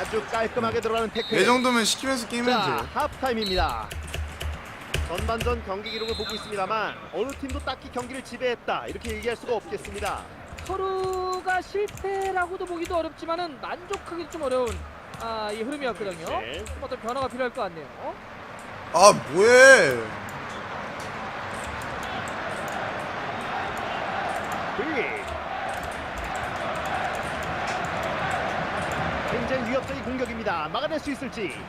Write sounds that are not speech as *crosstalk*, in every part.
아주 깔끔하게 들어가는 태클. 이 정도면 시키면서 게임해도 자, 돼. 하프타임입니다. 전반전 경기 기록을 보고 있습니다만 어느 팀도 딱히 경기를 지배했다 이렇게 얘기할 수가 없겠습니다. 서로가 실패라고도 보기도 어렵지만은 만족하기 좀 어려운 아, 이 흐름이었거든요. 네. 좀 어떤 변화가 필요할 것 같네요. 아 뭐해? 빌 굉장히 위협적인 공격입니다. 막아낼 수 있을지.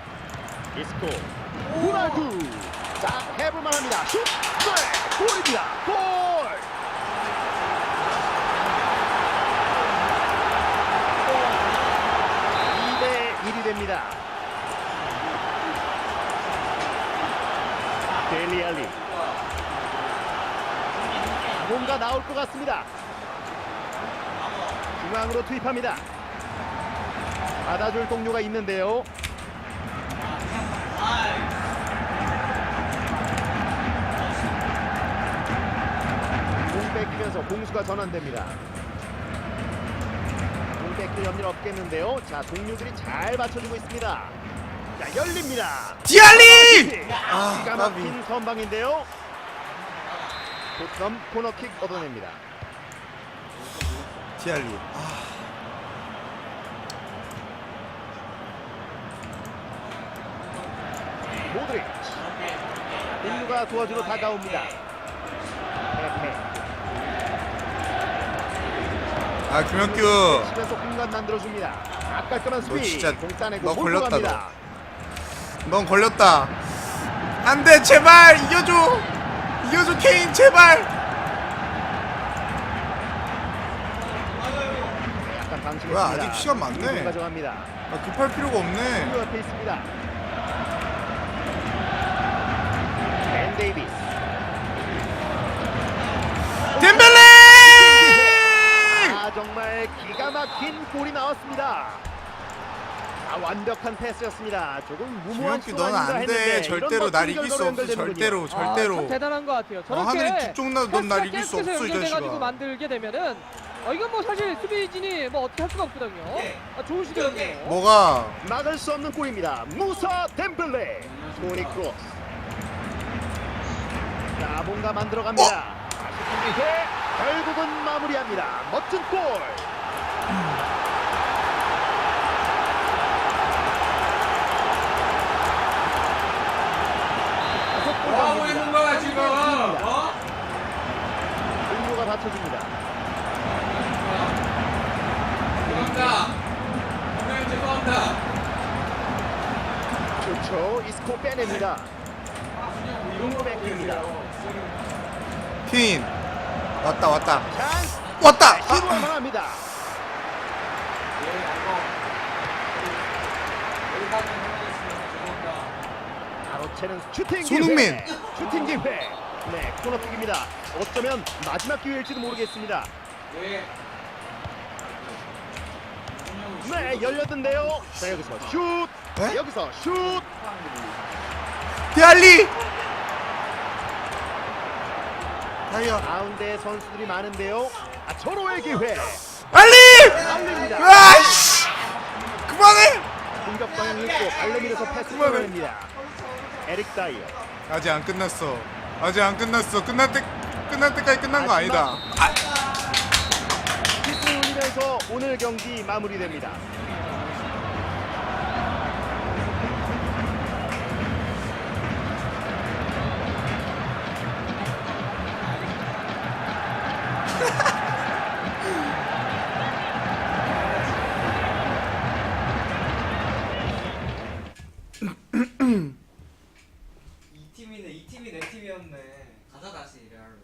이스코. 호날두. 자, 해볼 만 합니다. 슛! 네! 골입니다. 골! 1이 됩니다. 델리 알리. 뭔가 나올 것 같습니다. 중앙으로 투입합니다. 받아줄 동료가 있는데요. 공 뺏기면서 공수가 전환됩니다. 공 뺏길 염려 없겠는데요. 자, 동료들이 잘 받쳐주고 있습니다. 자, 열립니다. 디알리! 아, 기가 까비. 막힌 선방인데요. 토트넘 코너킥 얻어냅니다. 디알리. 아, 모드리치 인류가 도와주러 다가옵니다 아 김혁규. 치면서 공간 만들어줍니다 아, 깔끔한 수비 너 진짜 공 따내고 너 걸렸다, 갑니다. 넌 걸렸다. 안돼 제발 이겨줘. 이겨줘 케인 제발. 약간 방심했습니다 뭐야, 아직 시간 많네. 공을 가져갑니다 아, 급할 필요가 없네. 인류 앞에 있습니다 데이비스 덴벨레! *laughs* 아 정말 기가 막힌 골이 나왔습니다 아 완벽한 패스였습니다 조금 무모한 넌 아닌가 안 했는데 돼. 절대로 날 이길 수 없어. 연결되는군요. 절대로 아, 절대로. 참 대단한 것 같아요. 어, 저렇게 하늘이 쭉쭉 나도 넌 날 이길 수 없어 이 연결돼가지고 자식아. 만들게 되면은 어, 이건 뭐 사실 수비진이 뭐 어떻게 할 수가 없거든요. 아, 좋은 시도였네요. 뭐가? 막을 수 없는 골입니다. 무사 템플레 토니 크로스. 자 뭔가 만들어갑니다. 기회 결국은 마무리합니다. 멋진 골. 뭐 하고 있는 거야 지금? 어? 동료가 받쳐줍니다. 죄송합니다. 분명히 죄송합니다. 좋죠. 이스코 빼냅니다. 이동로 뺏깁니다. 케인. 왔다 왔다. 찬스 왔다. 시도를 아, 당합니다. 바로 채는 슈팅 손흥민. 슈팅 기회. 네, 코너킥입니다. 어쩌면 마지막 기회일지도 모르겠습니다. 네. 네, 열렸는데요. 자, 여기서 슛. 네? 여기서 슛. 디알리. 다이어. 가운데 선수들이 많은데요. 아, 절호의 기회. 알리! 알립니다. 아이씨. 그만해. 공격 방향 읽고 발레미에서 패스 그만해. 끊어냅니다. 에릭 다이어. 아직 안 끝났어. 아직 안 끝났어. 끝날 때 끝날 때까지 끝난 거 아니다. 아, 키스를 올리면서 오늘 경기 마무리됩니다. 이 팀이네 이 팀이 내 팀이었네 가자 다시 레알로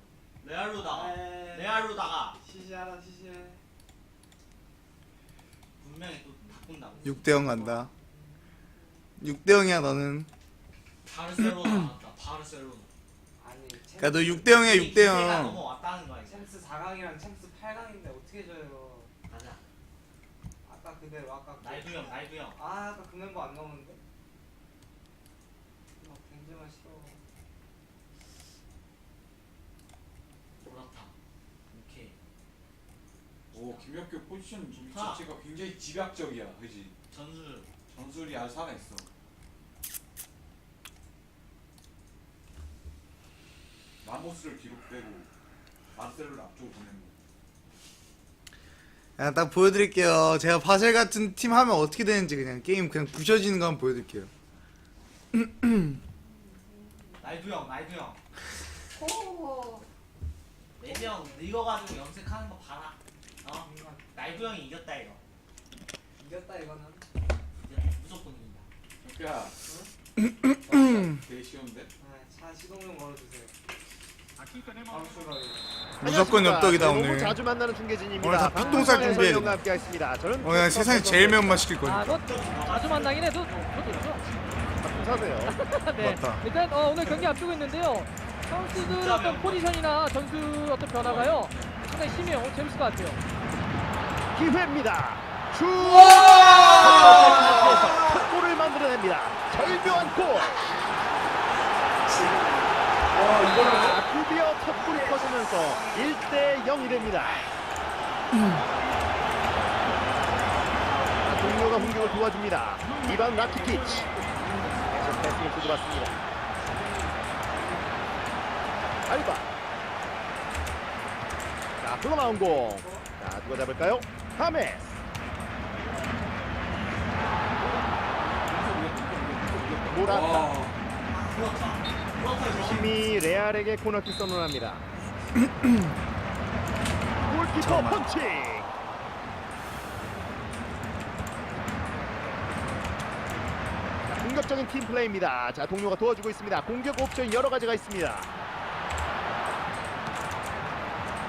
레알로 나가 에이. 레알로 나가 시시하다 시시해 분명히 또 바꾼다고 6대 0 간다. 6대 0이야 너는. 바르셀로나 나왔다 바르셀로나. 아니 야너 6대 0이야 6대 기세가 0. 넘어왔다는 거야 이제. 챔스 4강이랑 챔스 8강인데 어떻게 져요? 가자 아까 그대로 아까 그- 날두 형 날두 형. 아 아까 그 멤버 안 나오는데? 막 벤제마 싫어 모라타 오 김혁규 포지션. 자체가 굉장히 집약적이야, 그지? 전술. 전술이 아주 살아있어. 마모스를 뒤로 빼고 마르셀로를 앞쪽으로 보내는 거. 그냥 딱 보여드릴게요. 제가 바셀 같은 팀 하면 어떻게 되는지 그냥 게임 그냥 부셔지는 거 한번 보여드릴게요. *clears throat* 나이두 형, 나이두 형. 내지 형 늙어가지고 염색하는 거 봐라. 어? 나이두 형이 이겼다 이거. 이겼다 이거는. 무조건 이긴다. 야, 되게 쉬운데? 아, 차 시동용 걸어주세요. 무조건 엽떡이다 너무 오늘. 자주 만나는 중계진입니다. 오늘 다 닭똥살 방송에서 준비해야 형과 함께 하겠습니다. 저는 어, 그냥 세상에 제일 매운맛 시킬 아, 거니까. 너 자주 만나긴 해도 그것도 사세요. 네. 맞다. 일단 어, 오늘 경기 앞두고 있는데요. 선수들 어떤 포지션이나 전술 어떤 변화가요. 상당히 심해요. 재밌을 것 같아요. 기회입니다. 슛! 첫 골을 만들어냅니다. 절묘한 골. 아, 드디어 첫 골이 터지면서 1대 0이 됩니다. 아, 동료가 공격을 도와줍니다. 이반 라키티치. 계속 패스를 주고받습니다. 알바. 자, 흘러나온 공. 자, 누가 잡을까요? 하메스. 모라타. 와, 팀이 레알에게 코너킥 선언합니다. *clears throat* 골키퍼. 자, 공격적인 팀 플레이입니다. 자, 동료가 도와주고 있습니다. 공격 옵션 여러 가지가 있습니다.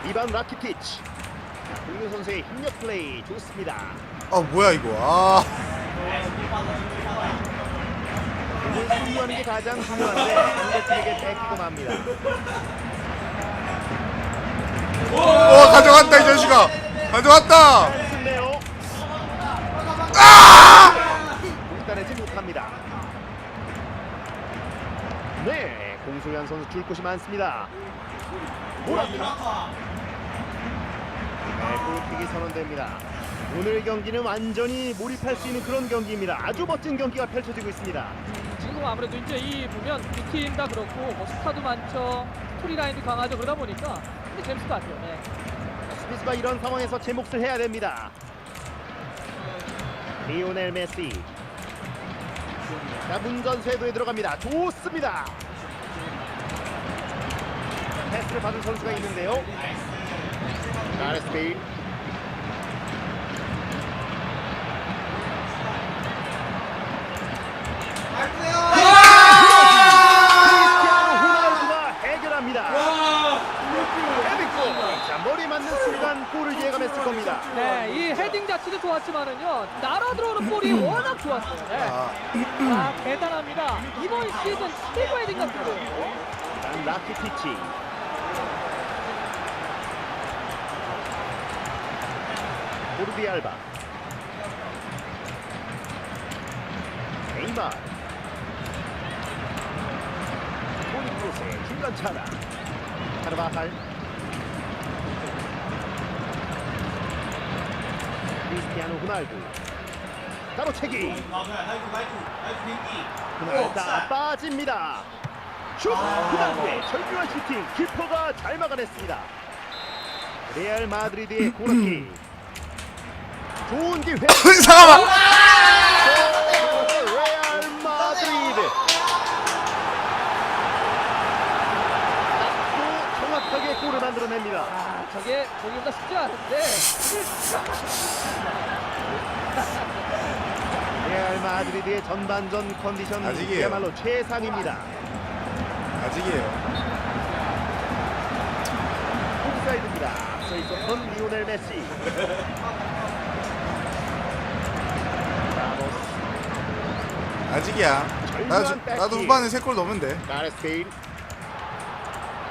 이반 라키티치. 자, 동료 선수의 힘력 플레이 좋습니다. 아 뭐야 이거. 아. 공을 승부하는 게 가장 중요한데 상대팀에게 뺏기고 맙니다. 어 가져갔다 이 자식아. 가져갔다. 승네요. 공단하지 못합니다. 네, 공소현 선수 줄 곳이 많습니다. 네, 골킥이 선언됩니다. 오늘 경기는 완전히 몰입할 수 있는 그런 경기입니다. 아주 멋진 경기가 펼쳐지고 있습니다. 지금 아무래도 이제 이 보면 두 팀 다 그렇고 뭐 스타도 많죠. 스토리 라인도 강하죠. 그러다 보니까 근데 재밌을 것 같아요. 네. 스미스가 이런 상황에서 제 몫을 해야 됩니다. 리오넬 메시. 자, 문전 쇄도에 들어갑니다. 좋습니다. 패스를 받은 선수가 있는데요. 나레스 베일. 크리스티아노 호날두가 해결합니다. 헤딩골. 자, 머리 맞는 순간 골을 예감했을 겁니다. 네, 이 헤딩 자체도 좋았지만은요. 날아 들어오는 볼이 워낙 좋았어요. 네. 아. 아, 대단합니다. 시즌 최고 헤딩 같은 거예요. 난 라키티치. 보르디 알바. 네이마르. 토니 크로스의 중간 차다. 카르바할. 크리스티아노 호날두. 가로채기. 비행기. 그날 빠집니다. 슛! 그다음에 절묘한 슈팅 키퍼가 잘 막아냈습니다. 레알 마드리드의 코너킥. *clears throat* 좋은 기회. 잠깐만. 레알 마드리드. 또 정확하게 골을 만들어냅니다. 아, 저게 보기보다 쉽지 않은데. *laughs* 레알 마드리드의 전반전 컨디션이 아직이에요. 그야말로 최상입니다. 아직이에요. 옵사이드입니다. 앞서 있었던 리오넬 메시. *laughs* 아직이야. 나도 나도 후반에 세 골 넣으면 돼. 베일.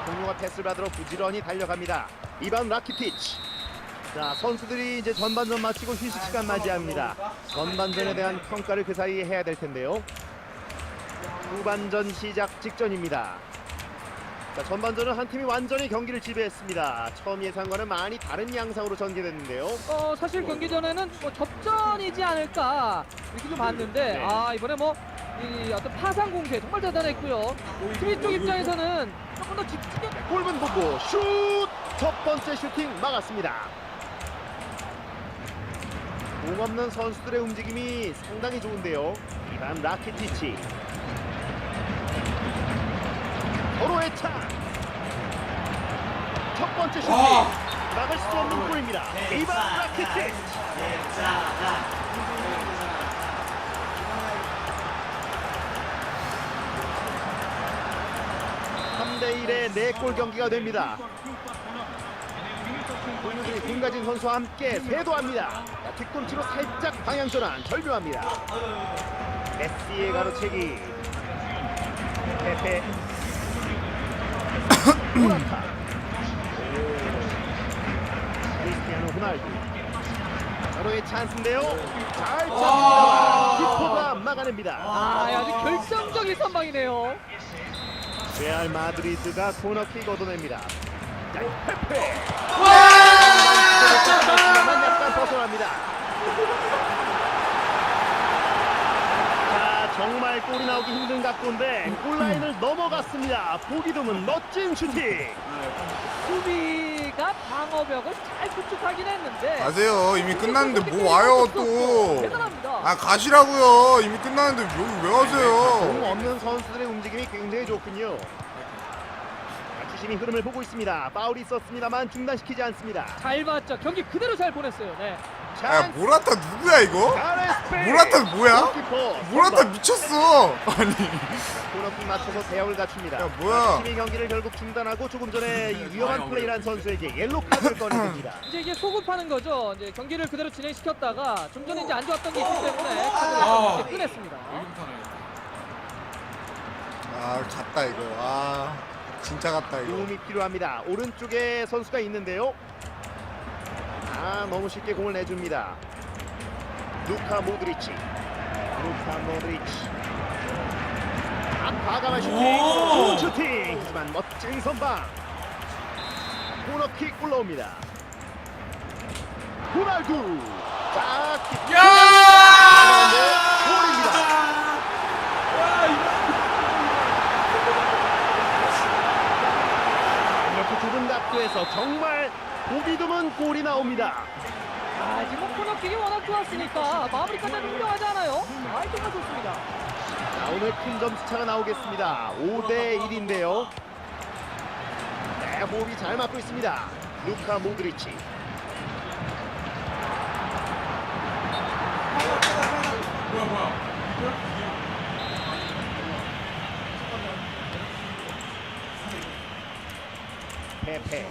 동료가 패스를 받으러 부지런히 달려갑니다. 이반 라키티치. 자 선수들이 이제 전반전 마치고 휴식 시간 맞이합니다. 전반전에 대한 평가를 그 사이에 해야 될 텐데요. 후반전 시작 직전입니다. 자, 전반전은 한 팀이 완전히 경기를 지배했습니다. 처음 예상과는 많이 다른 양상으로 전개됐는데요. 어 사실 경기 전에는 뭐 접전이지 않을까 이렇게 좀 봤는데 네. 아 이번에 뭐 이 어떤 파상 공세 정말 대단했고요. 수비 쪽 입장에서는 조금 더 집중력 골문 보고 슛! 첫 번째 슈팅 막았습니다. 공 없는 선수들의 움직임이 상당히 좋은데요. 이반 라키티치. 서로의 차. 첫 번째 슈팅. 와. 막을 수 없는 골입니다. 이반 라키티치. 자, 3대 1의 4골 경기가 됩니다. 김가진 선수와 함께 세도합니다. 자, 뒤꿈치로 살짝 방향 전환 절묘합니다. 메시의 가로채기. 페페. 모라타. 크리스티아노 호날두. 서로의 찬스인데요. 잘 잡습니다. 키퍼가 막아냅니다. 아 아주 결정적인 선방이네요. 레알 마드리드가 코너킥 얻어냅니다. 자, 페페. 약간 벗어납니다. 자, 정말 골이 나오기 힘든 각도인데 골라인을 넘어갔습니다. 보기 드문 멋진 슈팅. 수비가 방어벽을 잘 구축하긴 했는데 가세요. 이미 끝났는데 뭐 와요 또. 대단합니다. 아 가시라고요. 이미 끝났는데 여기 왜공 와세요? 없는 선수들의 움직임이 굉장히 좋군요. 자, 주심이 흐름을 보고 있습니다. 파울이 있었습니다만 중단시키지 않습니다. 잘 봤죠. 경기 그대로 잘 보냈어요. 네. 야 찬스. 모라타 누구야 이거? 베일. 모라타 뭐야? 골키퍼 모라타. 미쳤어. 아니. 코너킥 맞춰서 대역을 갖춥니다. 야, 뭐야? 팀이 경기를 결국 중단하고 조금 전에 이 위험한 플레이란 선수에게 옐로 카드를 꺼내줍니다. 이제 이게 소급하는 거죠. 이제 경기를 그대로 진행시켰다가 좀 전에 이제 안 좋았던 게 있기 때문에 카드를 아. 이제 꺼냈습니다. 여기부터는 아 갔다 이거. 아 진짜 갔다 이거. 도움이 필요합니다. 오른쪽에 선수가 있는데요. 아 너무 쉽게 공을 내줍니다. 루카 모드리치. 루카 모드리치. 아 과감한 슈팅. 좋은 슈팅. 하지만 멋진 선방. 코너킥 올라옵니다. 호날두. 자, 킥. 야! 골입니다. 이렇게 좁은 각도에서 정말 보기 드문 골이 나옵니다. 아 지금 코너킥이 워낙 좋았으니까 마무리까지 흥정하지 않아요. 아 정말 좋습니다. 자, 오늘 큰 점수차가 나오겠습니다. 5대 1인데요. 네, 호흡이 잘 맞고 있습니다. 루카 모드리치. 뭐야 뭐야 페페.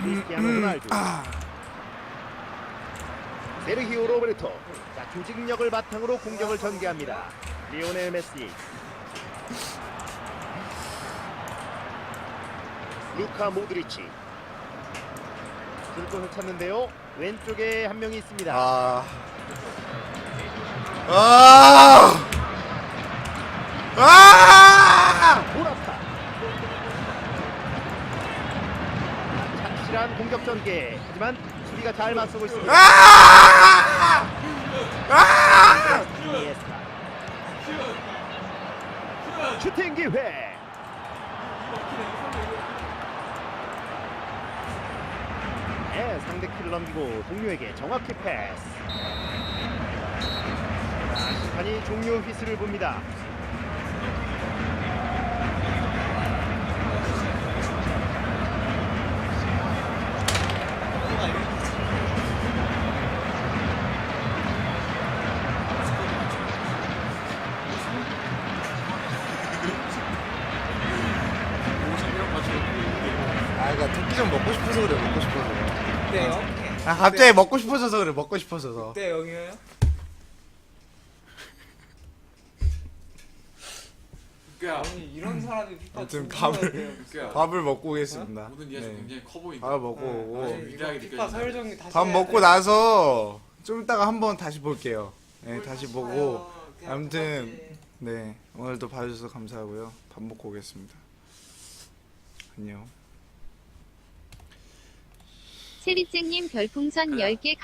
크리스티아노 호날두. 세르히오 로베르토. 자, 조직력을 바탕으로 공격을 전개합니다. 리오넬 메시. 루카 모드리치. 들곳을 찾는데요. 왼쪽에 한 명이 있습니다. 아. 아. 아! 모라타. 착실한 공격 전개. 하지만 수비가 잘 맞서고 있습니다. 아! 아! 이니에스타. 슈팅 기회. 네, 상대 키를 넘기고 동료에게 정확히 패스. 자, 심판이 종료 휘슬을 봅니다. 아 갑자기 먹고 싶어져서 그래 먹고 싶어져서. 어때 여기요? 야 아니 이런 사람이 피파 아무튼 밥을-. 야 *laughs* 밥을 먹고 오겠습니다. 모든 이야기 네. 굉장히 커 보인다 밥 먹고 오고 아니, 위대하게 이거 피파 느껴진다. 설정이 다시 밥 해야 먹고 돼. 나서 좀 이따가 한번 다시 볼게요. 네, 뭘 다시 다시 보고 봐요. 그냥 아무튼 똑같이. 네 오늘도 봐주셔서 감사하고요. 밥 먹고 오겠습니다. 안녕. 세리짱님 별풍선 10개